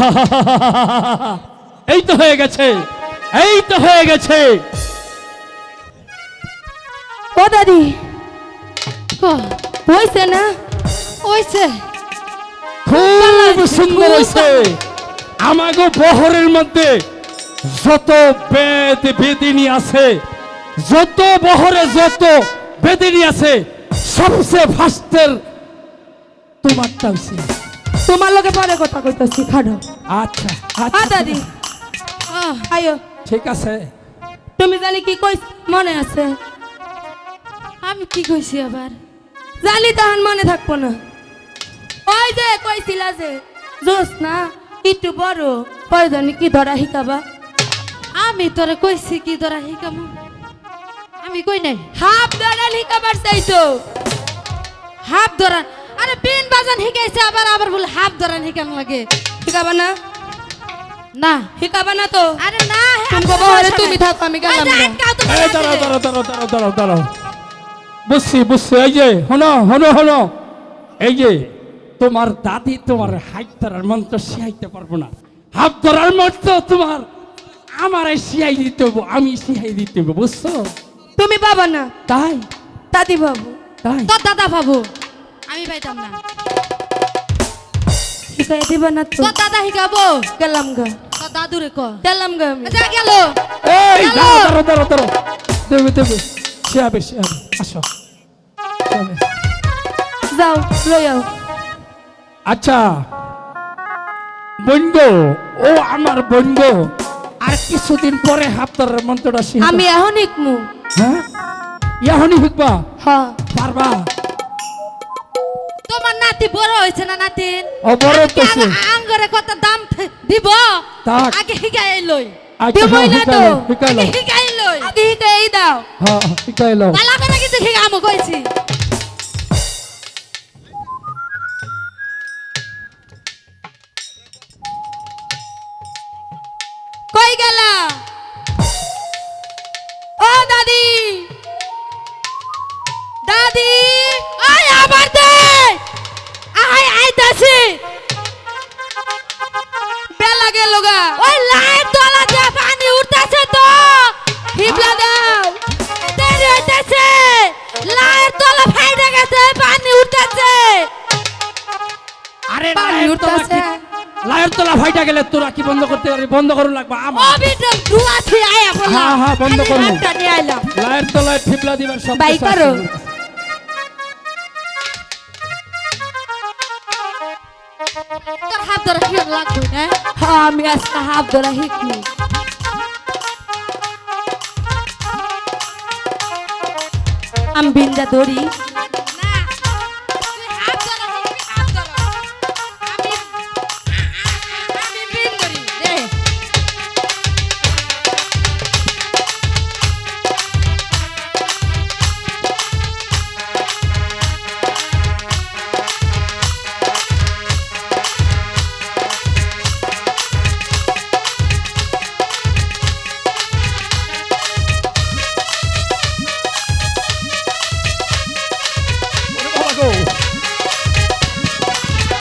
এই তো হয়ে গেছে। এই তো হয়ে গেছে। ও দাদি। হয়েছে না? ওইছে খুব সুন্দর হয়েছে আমাগো বহরের মধ্যে যত বেদ বেদিনী আছে যত বহরে যত বেদিনী আছে সবচেয়ে ফাস্টের তোমারটা হয়েছে তোমার লোকে পরে কথা কইতাছি খাড়ো। আচ্ছা আচ্ছা। দাদি। আয়ো। ঠিক আছে। তুমি জানি কি কইস মনে আছে? আমি কি কইছি আবার? জানি তখন মনে থাকব না। ওই যে কইছিলা যে জোস না একটু বড় পরে জানি কি ধরা শিকাবা আমি তোরে কইছি কি তোরা শিকাম আমি কই নাই? হাফ ধরা শিকাবার চাইতো। হাফ ধরান আরে পিন বাজান শিকাইছে আবার আবার বলে হাফ ধরান শিকান লাগে। শিকাবা না? না। শিকাবা না তো? আরে না তুমি বাবা হলে তুমি থাকো আমি গেলাম না। এই দাঁড়াও দাঁড়াও দাঁড়াও দাঁড়াও দাঁড়াও দাঁড়াও। বুঝছি বুঝছি এই যে হনো হনো হনো এই যে তোমার দাদি তোমার হাইট ধরার মন্ত্র শিখাইতে পারব না। হাত ধরার মন্ত্র তোমার আমার শিখাই দিতে হব আমি শিখাই দিতে হব বুঝছ? তুমি বাবা না। তাই? দাদি বাবু। তাই? তোর দাদা ভাবু আমি পাইতাম না। শিখাই দিবা না তো। তোর দাদা শিখাবো গেলাম গা। তোর দাদুরে ক। গেলাম গা আমি। যা গেল। এই চলো। দাঁড়াও দাঁড়াও দাঁড়াও দাঁড়াও। দেবে দেবে শিয়াবে শিয়াবে আসো। চলে। যাও লইয়াও আচ্ছা। বন্ধ ও আমার বন্ধ আর কিছুদিন পরে হাফতারের মন্ত্রটা শিখা আমি এখন ইকমু হ্যাঁ? ইয়াহনি শিখবা? হ্যাঁ। পারবা? তোমার নাতি বড় হয়েছে না নাতিন ও বড়। আঙ্গ- আঙ্গরে কত দাম দিব? আগে লই। আচ্ছা না তো। আগে শিখাই লই। আগে এই দাও। হ্যাঁ শিখাইলো পালা করে কিছু শিখামু কইছি। কই গেলা? ও দাদি! দাদি! আয় আবার উঠতাছে। লায়ের তলা ফাইটা গেলে তোরা কি বন্ধ করতে পারবি? বন্ধ করুন লাগবে ও আমার বিটা দুয়াছি আয়া বলা হ্যাঁ, হ্যাঁ, বন্ধ খালি করব। নিয়ে আইলাম লায়ের তলায় ঠিপলা দিবার সব বাই করো। তোর হাত ধরে কি লাগবে না? হ্যাঁ আমি আজকে ধরা আমি বিন্দা ধরি